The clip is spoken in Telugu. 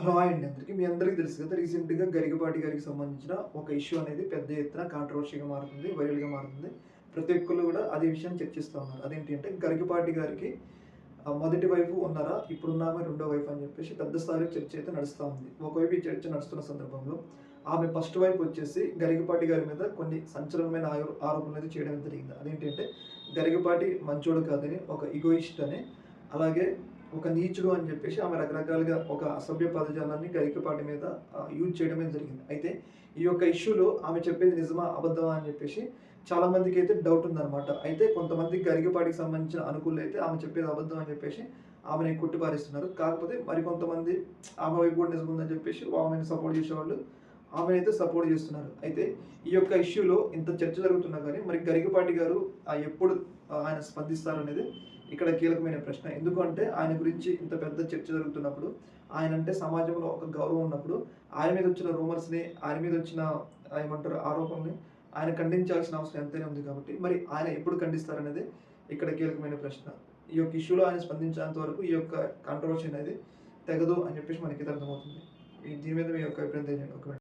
హలో అండి అందరికీ. మీ అందరికీ తెలుసు కదా రీసెంట్గా గరికపాటి గారికి సంబంధించిన ఒక ఇష్యూ అనేది పెద్ద ఎత్తున కాంట్రవర్సీగా మారుతుంది వైరల్గా మారుతుంది. ప్రతి ఒక్కళ్ళు కూడా అదే విషయాన్ని చర్చిస్తూ ఉన్నారు. అదేంటి అంటే గరికపాటి గారికి మొదటి వైపు ఉన్నారా ఇప్పుడున్నామే రెండో వైపు అని చెప్పేసి పెద్ద స్థాయిలో చర్చ అయితే నడుస్తూ ఉంది. ఒకవైపు ఈ చర్చ నడుస్తున్న సందర్భంలో ఆమె ఫస్ట్ వైపు వచ్చేసి గరికపాటి గారి మీద కొన్ని సంచలనమైన ఆరోపణలు అయితే చేయడం జరిగింది. అదేంటంటే గరికపాటి మంచోడు కాదని ఒక ఇగోయిస్ట్ అని అలాగే ఒక నీచుడు అని చెప్పేసి ఆమె రకరకాలుగా ఒక అసభ్య పదజాలాన్ని గరికపాటి మీద యూజ్ చేయడమే జరిగింది. అయితే ఈ యొక్క ఇష్యూలో ఆమె చెప్పేది నిజమా అబద్ధమా అని చెప్పేసి చాలా మందికి అయితే డౌట్ ఉందన్నమాట. అయితే కొంతమంది గరికపాటికి సంబంధించిన అనుకూలు అయితే ఆమె చెప్పేది అబద్ధం అని చెప్పేసి ఆమెని కొట్టిపారేస్తున్నారు. కాకపోతే మరికొంతమంది ఆమె వైపు కూడా నిజం ఉందని చెప్పేసి ఆమెను సపోర్ట్ చేసేవాళ్ళు ఆమెనైతే సపోర్ట్ చేస్తున్నారు. అయితే ఈ యొక్క ఇష్యూలో ఇంత చర్చ జరుగుతున్నా కానీ మరి గరికపాటి గారు ఆ ఎప్పుడు ఆయన స్పందిస్తారు అనేది ఇక్కడ కీలకమైన ప్రశ్న. ఎందుకంటే ఆయన గురించి ఇంత పెద్ద చర్చ జరుగుతున్నప్పుడు ఆయన అంటే సమాజంలో ఒక గౌరవం ఉన్నప్పుడు ఆయన మీద వచ్చిన రూమర్స్ని ఆయన మీద వచ్చిన ఏమంటారు ఆరోపణని ఆయన ఖండించాల్సిన అవసరం ఎంతైనా ఉంది కాబట్టి మరి ఆయన ఎప్పుడు ఖండిస్తారనేది ఇక్కడ కీలకమైన ప్రశ్న. ఈ యొక్క ఇష్యూలో ఆయన స్పందించేంత వరకు ఈ యొక్క కాంట్రవర్సీ అనేది తెగదు అని చెప్పేసి మనకి అర్థమవుతుంది. దీని మీద మీ యొక్క అభిప్రాయం తెలియజేయండి ఒక